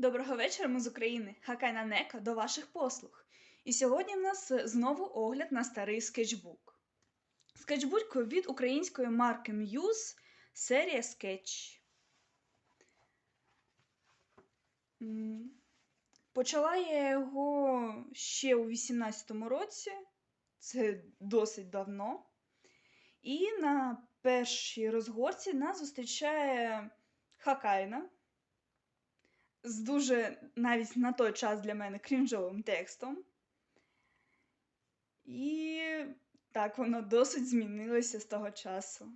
Доброго вечора, ми з України. Хакайна Нека до ваших послуг. І сьогодні в нас знову огляд на старий скетчбук. Скетчбук від української марки Muse, серія Sketch. Почала я його ще у 18-му році, це досить давно. І на першій розгорці нас зустрічає Хакайна з дуже навіть на той час для мене крінжовим текстом. І так воно досить змінилося з того часу.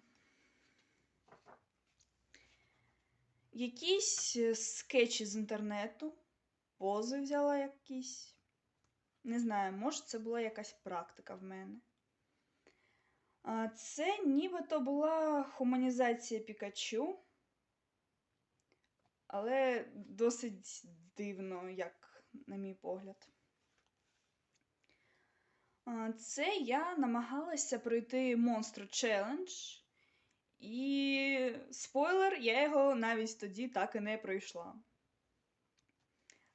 Якісь е, скетчі з інтернету, пози взяла якісь. Не знаю, може, це була якась практика в мене. Це нібито була хуманізація Пікачу, але досить дивно, як на мій погляд. Це я намагалася пройти Monster Challenge, і спойлер, я його навіть тоді так і не пройшла.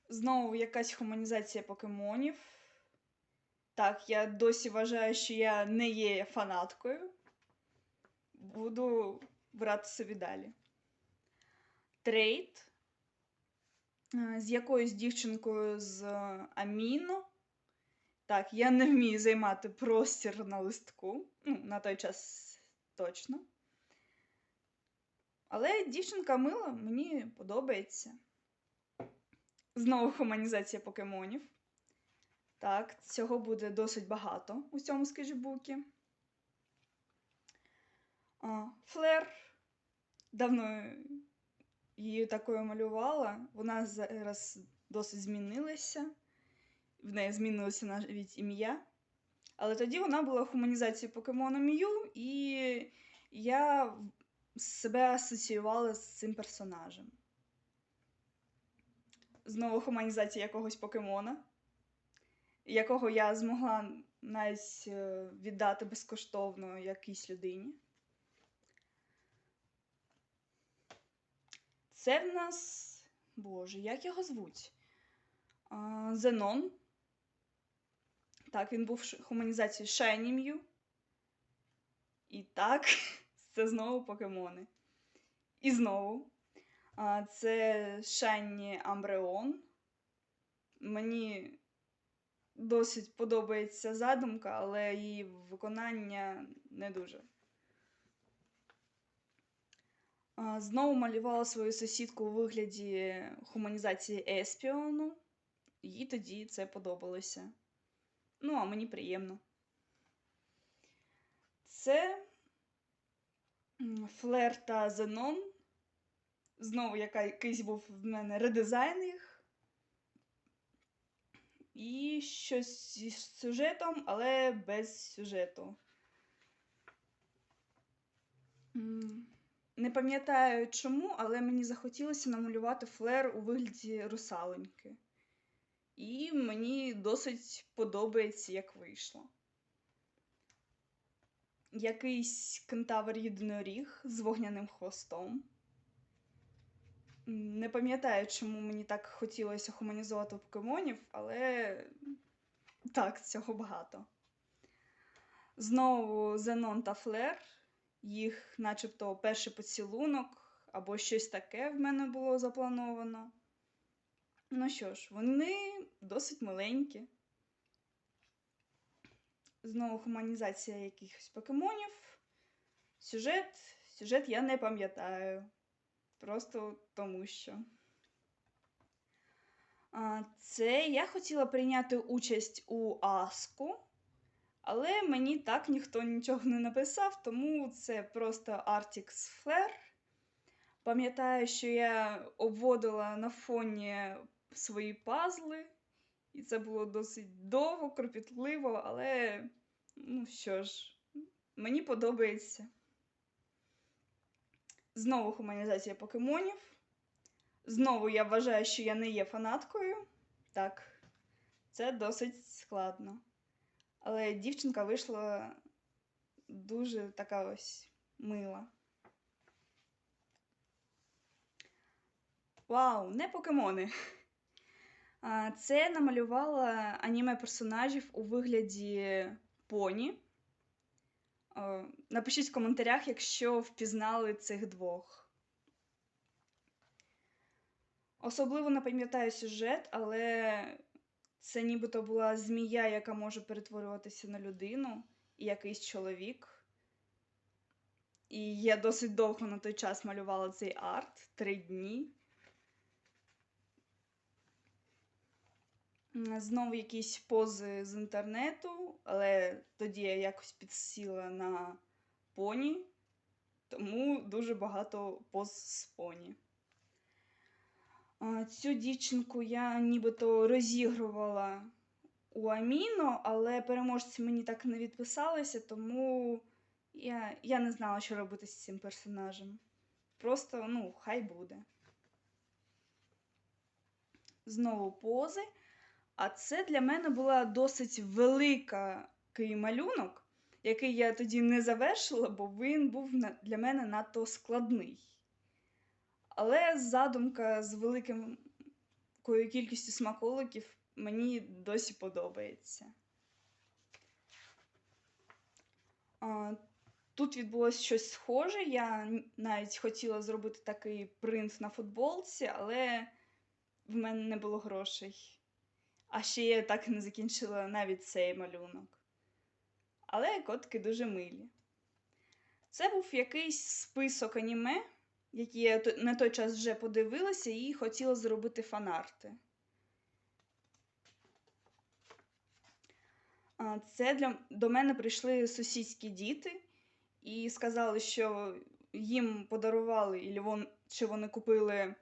Знову якась хуманізація покемонів. Так, я досі вважаю, що я не є фанаткою. Буду брати собі далі. Трейд е, з якоюсь дівчинкою з е, Аміно. Так, я не вмію займати простір на листку. Ну, на той час точно. Але дівчинка мила, мені подобається. Знову хуманізація покемонів. Так, цього буде досить багато у цьому скетчбукі. А, Флер. Давно її такою малювала. Вона зараз досить змінилася. В неї змінилося навіть ім'я. Але тоді вона була хуманізацією покемону М'ю, і я себе асоціювала з цим персонажем. Знову хуманізація якогось покемона, якого я змогла навіть е, віддати безкоштовно якійсь людині. Це в нас. Боже, як його звуть? А, Зенон. Так, він був ш- хуманізацією Shiny Mew. І так, це знову покемони. І знову. Це Shiny Umbreon. Мені досить подобається задумка, але її виконання не дуже. А, Знову малювала свою сусідку у вигляді хуманізації Еспіону. Їй тоді це подобалося. Ну, а мені приємно. Це Флер та Зенон. Знову якийсь був в мене редизайн їх. І щось зі сюжетом, але без сюжету. Не пам'ятаю чому, але мені захотілося намалювати флер у вигляді русалоньки. І мені досить подобається, як вийшло. Якийсь кентавр єдиноріг з вогняним хвостом. Не пам'ятаю, чому мені так хотілося хуманізувати покемонів, але так, цього багато. Знову Зенон та Флер. Їх, начебто, перший поцілунок або щось таке в мене було заплановано. Ну що ж, вони досить маленькі. Знову хуманізація якихось покемонів. Сюжет. Сюжет я не пам'ятаю. Просто тому що. Це я хотіла прийняти участь у Аску, але мені так ніхто нічого не написав, тому це просто Artix Flare. Пам'ятаю, що я обводила на фоні свої пазли, і це було досить довго, кропітливо, але ну що ж, мені подобається. Знову хуманізація покемонів. Знову я вважаю, що я не є фанаткою. Так, це досить складно. Але дівчинка вийшла дуже така ось мила. Вау, не покемони. Це намалювала аніме персонажів у вигляді поні. Напишіть в коментарях, якщо впізнали цих двох. Особливо не пам'ятаю сюжет, але це нібито була змія, яка може перетворюватися на людину, і якийсь чоловік. І я досить довго на той час малювала цей арт три дні. Знову якісь пози з інтернету, але тоді я якось підсіла на поні, тому дуже багато поз з поні. Цю дівчинку я нібито розігрувала у Аміно, але переможці мені так не відписалися, тому я, я не знала, що робити з цим персонажем. Просто, ну, хай буде. Знову пози. А це для мене була досить великий малюнок, який я тоді не завершила, бо він був для мене надто складний. Але задумка з великою кількістю смаколиків мені досі подобається. Тут відбулося щось схоже. Я навіть хотіла зробити такий принт на футболці, але в мене не було грошей. А ще я так і не закінчила навіть цей малюнок. Але котики дуже милі. Це був якийсь список аніме, які я на той час вже подивилася і хотіла зробити фанарти. Це для... до мене прийшли сусідські діти і сказали, що їм подарували, чи вони купили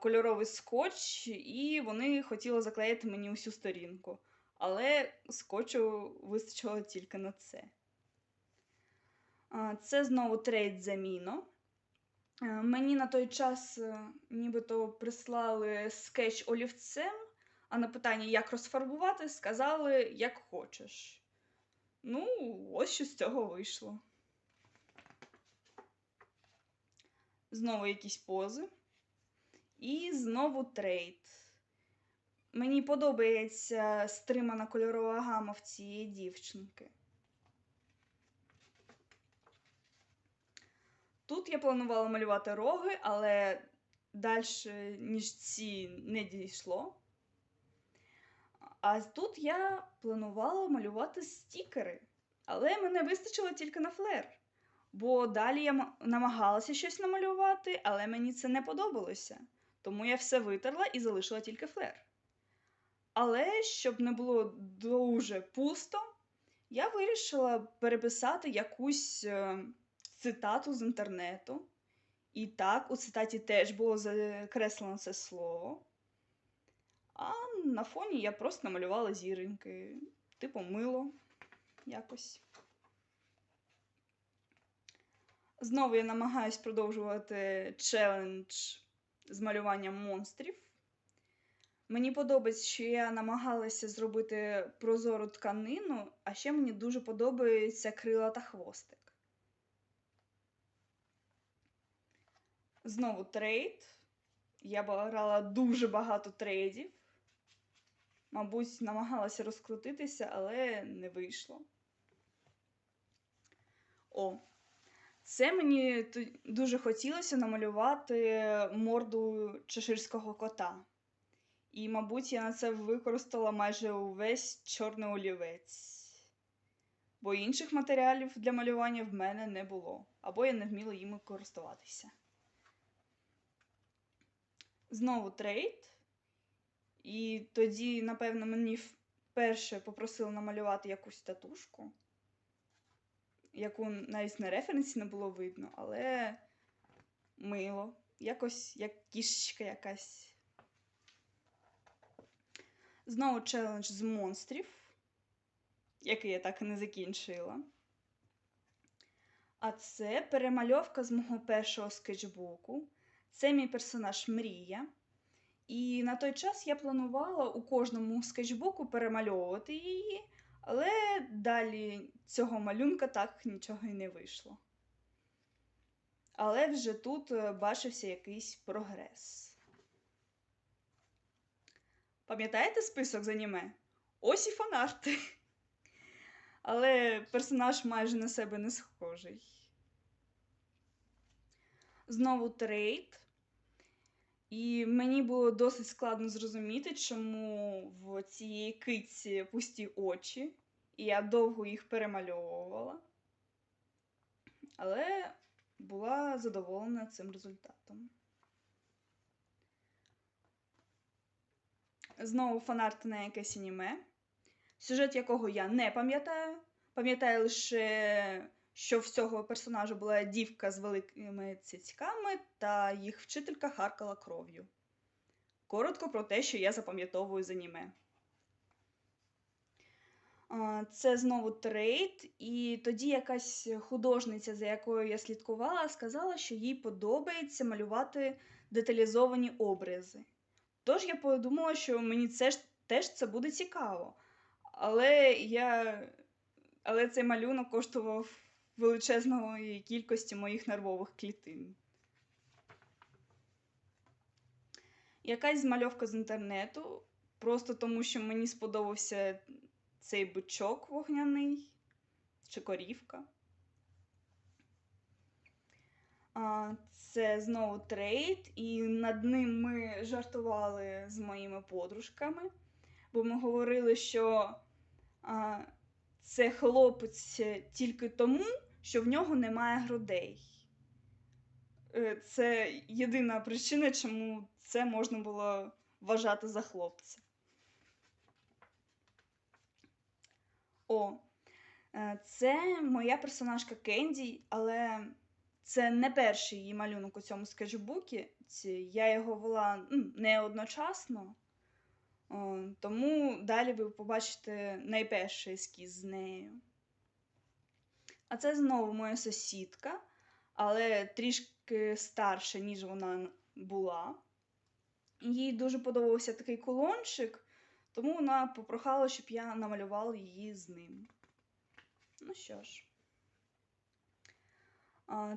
кольоровий скотч, і вони хотіли заклеїти мені усю сторінку. Але скотчу вистачило тільки на це. Це знову трейд заміно. Е, Мені на той час е, нібито прислали скетч олівцем, а на питання, як розфарбувати, сказали, як хочеш. Ну, ось що з цього вийшло. Знову якісь пози. І знову трейд. Мені подобається стримана кольорова гама в цієї дівчинки. Тут я планувала малювати роги, але далі, ніж ці, не дійшло. А тут я планувала малювати стікери, але мене вистачило тільки на флер. Бо далі я намагалася щось намалювати, але мені це не подобалося. Тому я все витерла і залишила тільки флер. Але щоб не було дуже пусто, я вирішила переписати якусь е, цитату з інтернету. І так, у цитаті теж було закреслено це слово. А на фоні я просто намалювала зіроньки, типу мило якось. Знову я намагаюсь продовжувати челендж з малюванням монстрів. Мені подобається, що я намагалася зробити прозору тканину, а ще мені дуже подобається крила та хвостик. Знову трейд. Я брала дуже багато трейдів. Мабуть, намагалася розкрутитися, але не вийшло. О, це мені дуже хотілося намалювати морду чеширського кота. І, мабуть, я на це використала майже увесь чорний олівець. Бо інших матеріалів для малювання в мене не було, або я не вміла їми користуватися. Знову трейд. І тоді, напевно, мені вперше попросили намалювати якусь татушку, яку навіть на референсі не було видно, але мило. Якось як кішечка якась. Знову челендж з монстрів, який я так і не закінчила. А це перемальовка з мого першого скетчбуку. Це мій персонаж Мрія. І на той час я планувала у кожному скетчбуку перемальовувати її, але далі цього малюнка так нічого і не вийшло. Але вже тут е, бачився якийсь прогрес. Пам'ятаєте список з аніме? Ось і фанарти. Але персонаж майже на себе не схожий. Знову трейд. І мені було досить складно зрозуміти, чому в цієї китці пусті очі, і я довго їх перемальовувала. Але була задоволена цим результатом. Знову фанарт на якесь аніме, сюжет якого я не пам'ятаю. Пам'ятаю лише, що в цього персонажа була дівка з великими цицьками, та їх вчителька харкала кров'ю. Коротко про те, що я запам'ятовую з аніме. Це знову трейд, і тоді якась художниця, за якою я слідкувала, сказала, що їй подобається малювати деталізовані образи. Тож я подумала, що мені це ж теж це буде цікаво. Але я. Але цей малюнок коштував величезної кількості моїх нервових клітин. Якась змальовка з інтернету, просто тому що мені сподобався цей бичок вогняний чи корівка. Це знову трейд, і над ним ми жартували з моїми подружками, бо ми говорили, що це хлопець тільки тому, що в нього немає грудей. Е, Це єдина причина, чому це можна було вважати за хлопця. О, е, це моя персонажка Кенді, але це не перший її малюнок у цьому скетчбукі. Я його вела ну, не одночасно, тому далі ви побачите найперший ескіз з нею. А це знову моя сусідка, але трішки старша, ніж вона була. Їй дуже подобався такий колончик, тому вона попрохала, щоб я намалювала її з ним. Ну що ж.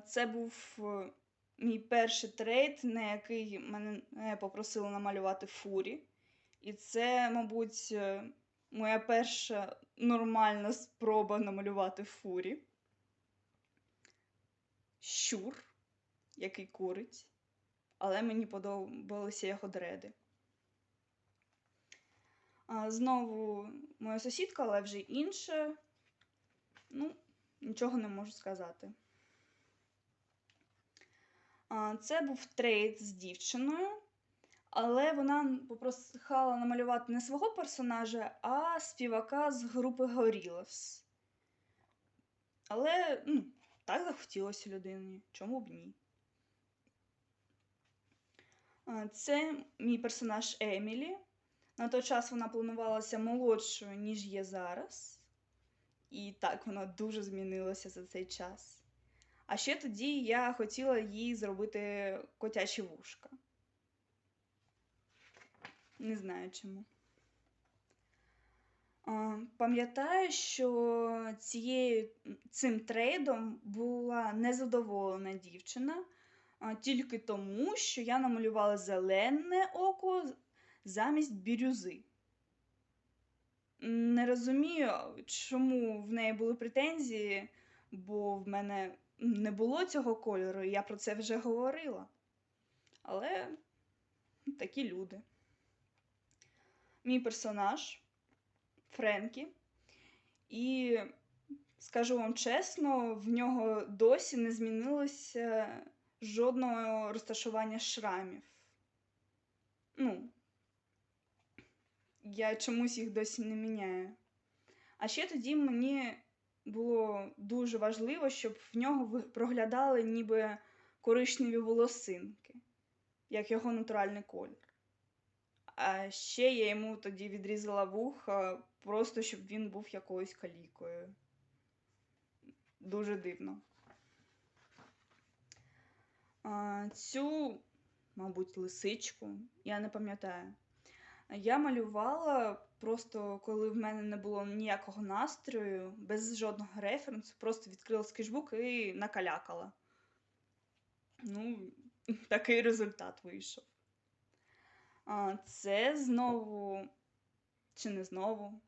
Це був е, мій перший трейд, на який мене попросили намалювати фурі. І це, мабуть, е, моя перша нормальна спроба намалювати фурі. Щур, який курить, але мені подобалися його дреди. Знову моя сусідка, але вже інша. Ну, нічого не можу сказати. Це був трейд з дівчиною, але вона попросила намалювати не свого персонажа, а співака з групи Gorillaz. Але ну, так захотілося людині, чому б ні. Це мій персонаж Емілі. На той час вона планувалася молодшою, ніж є зараз. І так, вона дуже змінилася за цей час. А ще тоді я хотіла їй зробити котячі вушка. Не знаю чому. Пам'ятаю, що цією, цим трейдом була незадоволена дівчина тільки тому, що я намалювала зелене око замість бірюзи. Не розумію, чому в неї були претензії, бо в мене не було цього кольору, і я про це вже говорила. Але такі люди. Мій персонаж Френкі. І скажу вам чесно, в нього досі не змінилося жодного розташування шрамів. Ну, я чомусь їх досі не міняю. А ще тоді мені було дуже важливо, щоб в нього проглядали ніби коричневі волосинки, як його натуральний колір. А ще я йому тоді відрізала вуха, просто щоб він був якоюсь калікою. Дуже дивно. А, Цю, мабуть, лисичку, я не пам'ятаю. Я малювала просто коли в мене не було ніякого настрою, без жодного референсу, просто відкрила скетчбук і накалякала. Ну, такий результат вийшов. Це знову, чи не знову.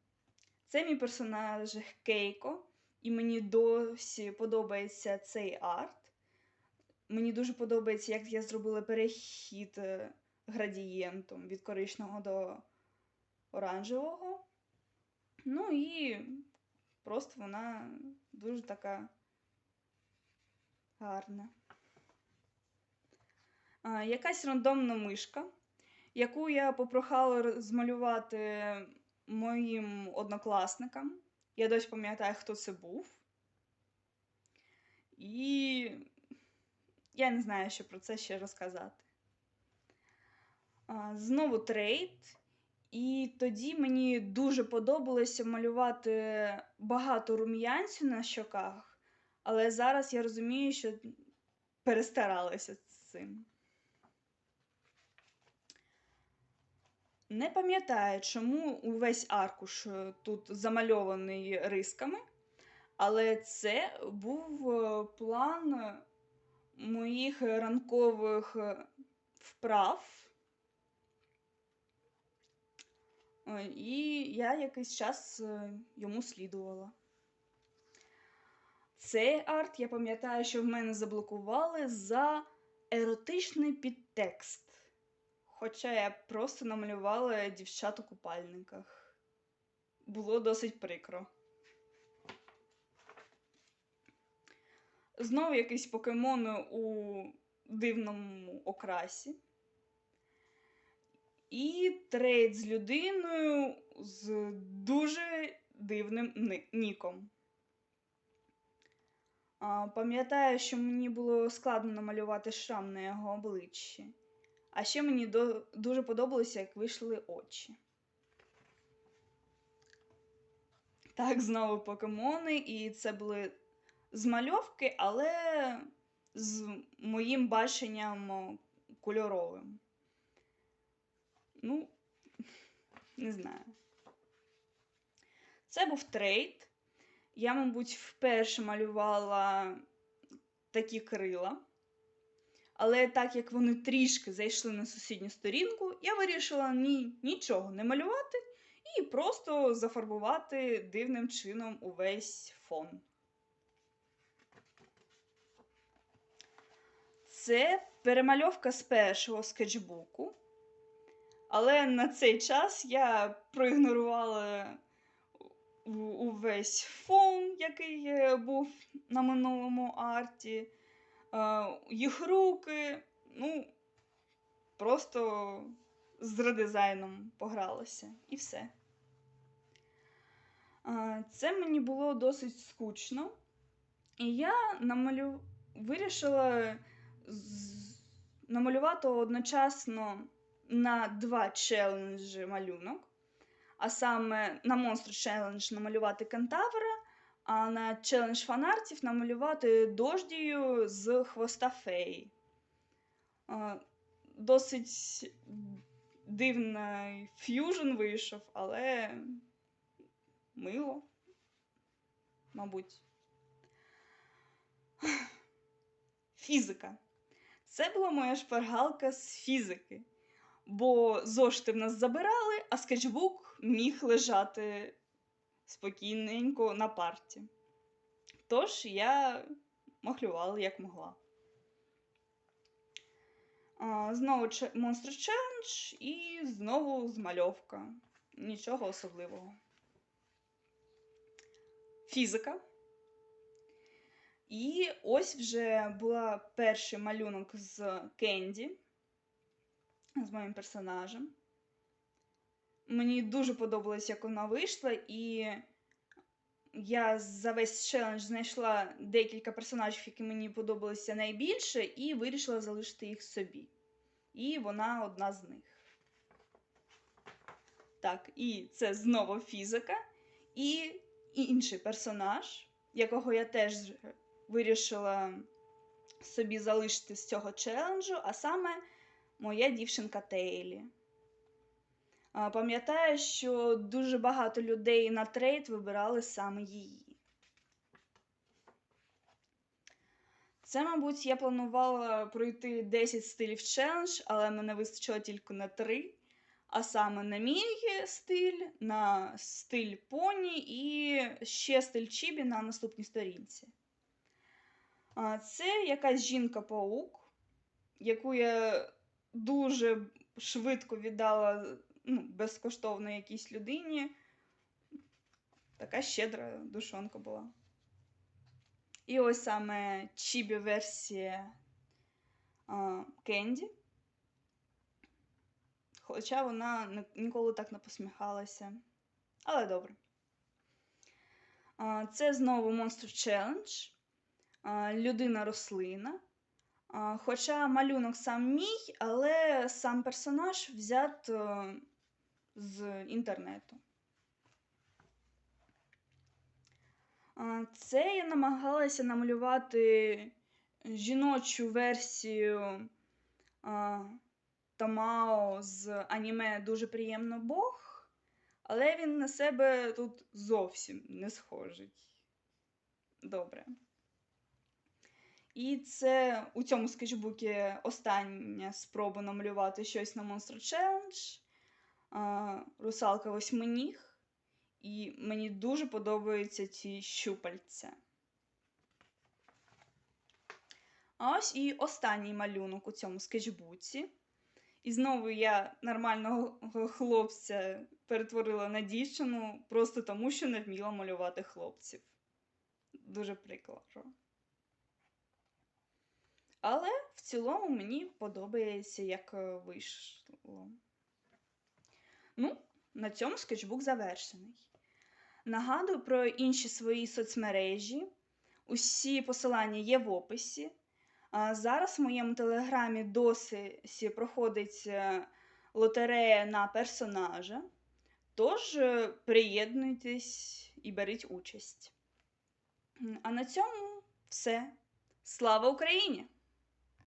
Це мій персонаж Кейко, і мені досі подобається цей арт. Мені дуже подобається, як я зробила перехід е, градієнтом від коричневого до оранжевого. Ну і просто вона дуже така гарна. Якась рандомна мишка, яку я попрохала змалювати моїм однокласникам. Я досі пам'ятаю, хто це був. І я не знаю, що про це ще розказати. Знову трейд. І тоді мені дуже подобалося малювати багато рум'янцю на щоках, але зараз я розумію, що перестаралася з цим. Не пам'ятаю, чому увесь аркуш е, тут замальований рисками, але це був е, план моїх ранкових е, вправ. І я якийсь час йому слідувала. Цей арт, я пам'ятаю, що в мене заблокували за еротичний підтекст. Хоча я просто намалювала дівчат у купальниках. Було досить прикро. Знову якийсь покемон у дивному окрасі. І трейд з людиною з дуже дивним ніком. Пам'ятаю, що мені було складно намалювати шрам на його обличчі. А ще мені дуже подобалося, як вийшли очі. Так, знову покемони, і це були змальовки, але з моїм баченням кольоровим. Ну, не знаю. Це був трейд. Я, мабуть, вперше малювала такі крила. Але так як вони трішки зайшли на сусідню сторінку, я вирішила ні, нічого не малювати і просто зафарбувати дивним чином увесь фон. Це перемальовка з першого скетчбуку. Але на цей час я проігнорувала увесь фон, який е, був на минулому арті, їх руки. Ну, просто з редизайном погралася і все. Це мені було досить скучно. І я намалю... вирішила з- намалювати одночасно на два челенджі малюнок. А саме на Monster Challenge намалювати кентавра, а на челендж фанартів намалювати дождію з хвоста феї. Досить дивний ф'южн вийшов, але мило, мабуть. Фізика. Це була моя шпаргалка з фізики. Бо зошити в нас забирали, а скетчбук міг лежати спокійненько на парті. Тож я махлювала як могла. Знову Monster Challenge і знову змальовка. Нічого особливого. Фізика. І ось вже була перший малюнок з Кенді, з моїм персонажем. Мені дуже подобалось, як вона вийшла, і я за весь челендж знайшла декілька персонажів, які мені подобалися найбільше, і вирішила залишити їх собі. І вона одна з них. Так, і це знову фізика. І інший персонаж, якого я теж вирішила собі залишити з цього челенджу, а саме моя дівчинка Тейлі. А, Пам'ятаю, що дуже багато людей на трейд вибирали саме її. Це, мабуть, я планувала пройти 10 стилів челендж, але мене вистачило тільки на 3. А саме на мій стиль, на стиль поні і ще стиль чібі на наступній сторінці. Це якась жінка-паук, яку я дуже швидко віддала ну, безкоштовно якійсь людині. Така щедра душонка була. І ось саме чібі версія Кенді. Хоча вона ніколи так не посміхалася. Але добре. Це знову Monster Challenge. А, Людина-рослина. А, Хоча малюнок сам мій, але сам персонаж взят е, з інтернету. Це я намагалася намалювати жіночу версію а, Тамао з аніме Дуже приємно Бог, але він на себе тут зовсім не схожий. Добре. І це у цьому скетчбукі остання спроба намалювати щось на Monster Challenge. Русалка восьминіг. І мені дуже подобаються ці щупальця. А ось і останній малюнок у цьому скетчбуці. І знову я нормального хлопця перетворила на дівчину просто тому, що не вміла малювати хлопців. Дуже прикладно. Але в цілому мені подобається, як е, вийшло. Ну, на цьому скетчбук завершений. Нагадую про інші свої соцмережі. Усі посилання є в описі. Зараз в моєму телеграмі досі проходить е, лотерея на персонажа. Тож е, приєднуйтесь і беріть участь. А на цьому все. Слава Україні!